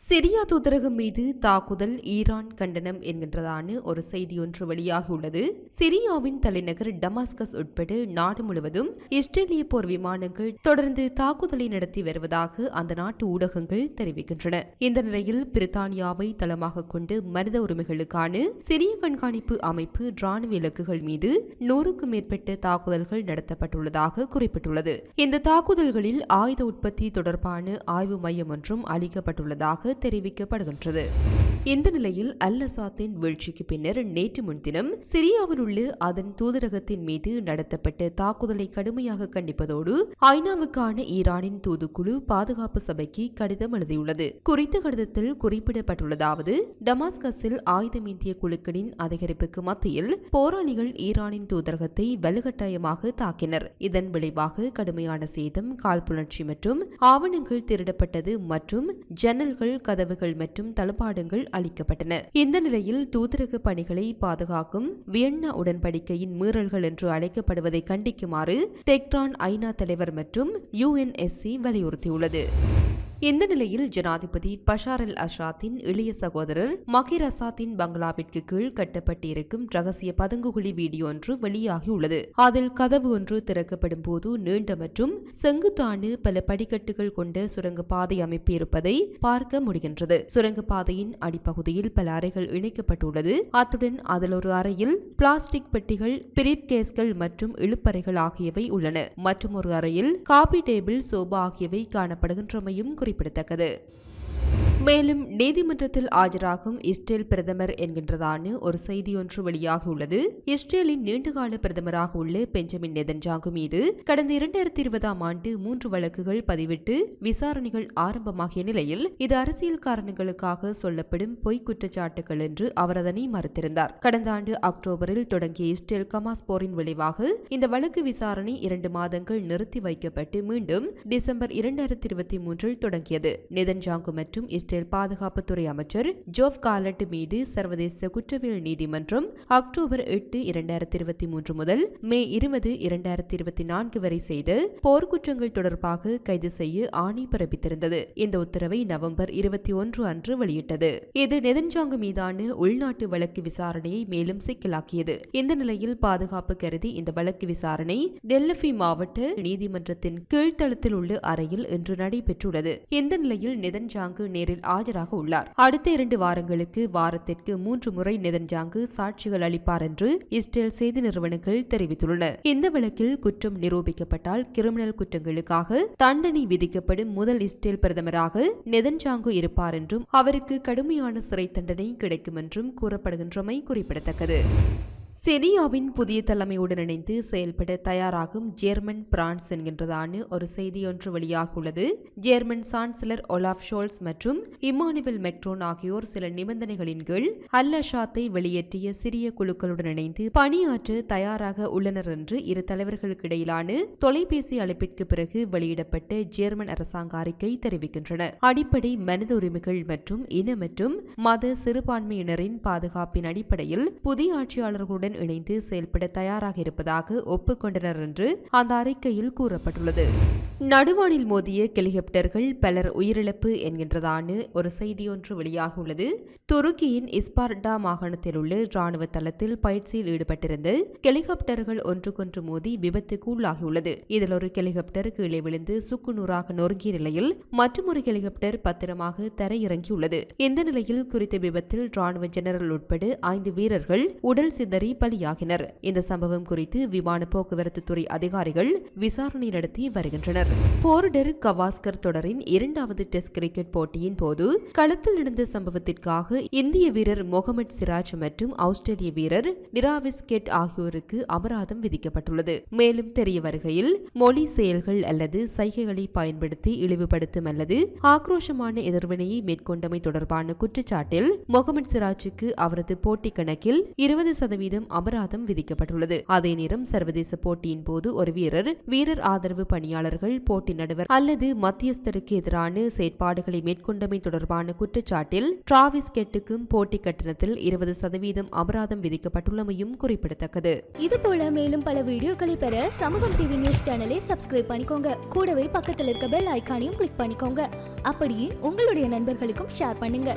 Syria தூதரகம் மீது தாக்குதல் ஈரான் கண்டனம் என்கின்றதான ஒரு செய்தி ஒன்று வெளியாகியுள்ளது சிரியாவின் தலைநகர் டமாஸ்கஸ் உட்பட நாடு முழுவதும் இஸ்ரேலிய போர் விமானங்கள் தொடர்ந்து தாக்குதலை நடத்தி வருவதாக அந்த நாட்டு ஊடகங்கள் தெரிவிக்கின்றன. இந்த நிலையில் பிரித்தானியாவை தளமாக கொண்டு மனித உரிமைகளுக்கான சிரிய கண்காணிப்பு அமைப்பு ராணுவ இலக்குகள் மீது நூறுக்கும் மேற்பட்ட தாக்குதல்கள் நடத்தப்பட்டுள்ளதாக குறிப்பிட்டுள்ளது. இந்த தாக்குதல்களில் ஆயுத உற்பத்தி தொடர்பான ஆய்வு மையம் ஒன்றும் அளிக்கப்பட்டுள்ளதாக தெரிவிக்கப்படுகின்றது. இந்த நிலையில் அல் அசாத்தின் வீழ்ச்சிக்கு பின்னர் நேற்று முன்தினம் சிரியாவில் உள்ள அதன் தூதரகத்தின் மீது நடத்தப்பட்ட தாக்குதலை கடுமையாக கண்டிப்பதோடு ஐநாவுக்கான ஈரானின் தூதுக்குழு பாதுகாப்பு சபைக்கு கடிதம் எழுதியுள்ளது. குறித்த கடிதத்தில் குறிப்பிடப்பட்டுள்ளதாவது டமாஸ்கஸில் ஆயுதமேந்திய குழுக்களின் அதிகரிப்புக்கு மத்தியில் போராளிகள் ஈரானின் தூதரகத்தை வலுக்கட்டாயமாக தாக்கினர். இதன் விளைவாக கடுமையான சேதம் காழ்ப்புணர்ச்சி மற்றும் ஆவணங்கள் திருடப்பட்டது மற்றும் ஜன்னல்கள் கதவுகள் மற்றும் தளபாடங்கள் அளிக்கப்பட்டன. இந்த நிலையில் தூதரக பணிகளை பாதுகாக்கும் வியன்னா உடன்படிக்கையின் மீறல்கள் என்று அழைக்கப்படுவதை கண்டிக்குமாறு டெக்ரான் ஐநா தலைவர் மற்றும் யுஎன்எஸ்சி வலியுறுத்தியுள்ளது. இந்த நிலையில் ஜனாதிபதி பஷார் அல் அஷாத்தின் இளைய சகோதரர் மகிர் அசாத்தின் பங்களாவிற்கு கீழ் கட்டப்பட்டிருக்கும் ரகசிய பதுங்குகுழி வீடியோ ஒன்று வெளியாகியுள்ளது அதில் கதவு ஒன்று திறக்கப்படும் போது நீண்ட மற்றும் செங்குத்தாண்டு பல படிக்கட்டுகள் கொண்ட சுரங்கப்பாதை அமைப்பு இருப்பதை பார்க்க முடிகின்றது. சுரங்கப்பாதையின் அடிப்பகுதியில் பல அறைகள் இணைக்கப்பட்டுள்ளது. அத்துடன் அதில் ஒரு அறையில் பிளாஸ்டிக் பெட்டிகள் பிரிப் கேஸ்கள் மற்றும் இழுப்பறைகள் ஆகியவை உள்ளன. மற்றும் ஒரு அறையில் காபி டேபிள் சோபா ஆகியவை காணப்படுகின்றமையும் குறிப்பிடத்தக்கது. மேலும் நீதிமன்றத்தில் ஆஜராகும் இஸ்ரேல் பிரதமர் என்கின்றதான ஒரு செய்தி ஒன்று வெளியாகியுள்ளது இஸ்ரேலின் நீண்டகால பிரதமராக உள்ள பெஞ்சமின் நெதன்ஜாங்கு மீது கடந்த இரண்டாயிரத்தி இருபதாம் ஆண்டு மூன்று வழக்குகள் பதிவிட்டு விசாரணைகள் ஆரம்பமாகிய நிலையில் இது அரசியல் காரணங்களுக்காக சொல்லப்படும் பொய் குற்றச்சாட்டுகள் என்று அவர் அதனை மறுத்திருந்தார். கடந்த ஆண்டு அக்டோபரில் தொடங்கிய இஸ்ரேல் கமாஸ் போரின் விளைவாக இந்த வழக்கு விசாரணை இரண்டு மாதங்கள் நிறுத்தி வைக்கப்பட்டு மீண்டும் டிசம்பர் இரண்டாயிரத்தி இருபத்தி மூன்றில் தொடங்கியது. நெதன்ஜாங்கு மற்றும் இஸ்ரேல் பாதுகாப்புத்துறை அமைச்சர் ஜோப் காலட் மீது சர்வதேச குற்றவியல் நீதிமன்றம் அக்டோபர் எட்டு இரண்டாயிரத்தி இருபத்தி மூன்று முதல் மே இருபது இரண்டாயிரத்தி இருபத்தி நான்கு வரை செய்த போர்க்குற்றங்கள் தொடர்பாக கைது செய்ய ஆணை பிறப்பித்திருந்தது. இந்த உத்தரவை நவம்பர் இருபத்தி ஒன்று அன்று வெளியிட்டது. இது நெதன்ஜாங்கு மீதான உள்நாட்டு வழக்கு விசாரணையை மேலும் சிக்கலாக்கியது. இந்த நிலையில் பாதுகாப்பு கருதி இந்த வழக்கு விசாரணை டெல்லஃபி மாவட்ட நீதிமன்றத்தின் கீழ்த்தளத்தில் உள்ள அறையில் இன்று நடைபெற்றுள்ளது. இந்த நிலையில் நெதன்ஜாங்கு நேரில் ஆஜராக உள்ளார். அடுத்த இரண்டு வாரங்களுக்கு வாரத்திற்கு மூன்று முறை நெதன்ஜாங்கு சாட்சிகள் அளிப்பார் என்று இஸ்ரேல் செய்தி நிறுவனங்கள் தெரிவித்துள்ளன. இந்த வழக்கில் குற்றம் நிரூபிக்கப்பட்டால் கிரிமினல் குற்றங்களுக்காக தண்டனை விதிக்கப்படும் முதல் இஸ்ரேல் பிரதமராக நெதன்ஜாங்கு இருப்பார் என்றும் அவருக்கு கடுமையான சிறை தண்டனை கிடைக்கும் என்றும் கூறப்படுகின்றமை குறிப்பிடத்தக்கது. சிரியாவின் புதிய தலைமையுடன் இணைந்து செயல்பட தயாராகும் ஜெர்மன் பிரான்ஸ் என்கின்றதான ஒரு செய்தியொன்று வெளியாகியுள்ளது. ஜெர்மன் சான்சலர் ஒலாஃப் ஷோல்ஸ் மற்றும் இமானுவேல் மெக்ரோன் ஆகியோர் சில நிபந்தனைகளின் கீழ் அல்லஷாத்தை வெளியேற்றிய சிறிய குழுக்களுடன் இணைந்து பணியாற்ற தயாராக உள்ளனர் என்று இரு தலைவர்களுக்கு இடையிலான தொலைபேசி அழைப்பிற்கு பிறகு வெளியிடப்பட்ட ஜெர்மன் அரசாங்க அறிக்கை தெரிவிக்கின்றன. அடிப்படை மனித உரிமைகள் மற்றும் இன மற்றும் மத சிறுபான்மையினரின் பாதுகாப்பின் அடிப்படையில் புதிய ஆட்சியாளர்களுடன் உடன் இணைந்து செயல்பட தயாராக இருப்பதாக ஒப்புக்கொண்டனர் என்று அந்த அறிக்கையில் கூறப்பட்டுள்ளது. நடுவானில் மோதிய ஹெலிகாப்டர்கள் பலர் உயிரிழப்பு என்கின்றதான ஒரு செய்தியொன்று வெளியாகியுள்ளது. துருக்கியின் இஸ்பார்டா மாகாணத்தில் உள்ள ராணுவ தளத்தில் பயிற்சியில் ஈடுபட்டிருந்த ஹெலிகாப்டர்கள் ஒன்றுக்கொன்று மோதி விபத்துக்கு உள்ளாகியுள்ளது. இதில் ஒரு ஹெலிகாப்டர் கீழே விழுந்து சுக்குநூறாக நொறுங்கிய நிலையில் மற்றொரு ஹெலிகாப்டர் பத்திரமாக தரையிறங்கியுள்ளது. இந்த நிலையில் குறித்த விபத்தில் ராணுவ ஜெனரல் உட்பட ஐந்து வீரர்கள் உடல் சிதறி பலியாகினர். இந்த சம்பவம் குறித்து விமான போக்குவரத்து துறை அதிகாரிகள் விசாரணை நடத்தி வருகின்றனர். போர்டரு கவாஸ்கர் தொடரின் இரண்டாவது டெஸ்ட் கிரிக்கெட் போட்டியின் போது களத்தில் நடந்த சம்பவத்திற்காக இந்திய வீரர் முகமது சிராஜ் மற்றும் ஆஸ்திரேலிய வீரர் நிராவிஸ் கெட் ஆகியோருக்கு அபராதம் விதிக்கப்பட்டுள்ளது. மேலும் தெரிய வருகையில் மொழி செயல்கள் அல்லது சைகைகளை பயன்படுத்தி இழிவுபடுத்தும் அல்லது ஆக்ரோஷமான எதிர்வினையை மேற்கொண்டமை தொடர்பான குற்றச்சாட்டில் முகமது சிராஜுக்கு அவரது போட்டி கணக்கில் இருபது சதவீதம் அபராதம் விதிக்கப்பட்டுள்ளது. அதே நேரம் சர்வதேச போட்டியின் போது ஒரு வீரர் வீரர் ஆதரவு பணியாளர்கள் போட்டி நடுவர் அல்லது மத்தியஸ்தருக்கு எதிரான செயற்பாடுகளை மேற்கொண்டமை தொடர்பான குற்றச்சாட்டில் டிராவிஸ் கெட்டுக்கும் போட்டி கட்டணத்தில் இருபது சதவீதம் அபராதம் விதிக்கப்பட்டுள்ளமையும் குறிப்பிடத்தக்கது. இது போல மேலும் பல வீடியோக்களை பெற சமூகம் டிவி நியூஸ் சேனலை சப்ஸ்கிரைப் பண்ணிக்கோங்க. கூடவே பக்கத்தில் இருக்க பெல் ஐக்கானையும் கிளிக் பண்ணிக்கோங்க. அப்படியே உங்களுடைய நண்பர்களுக்கும் ஷேர் பண்ணுங்க.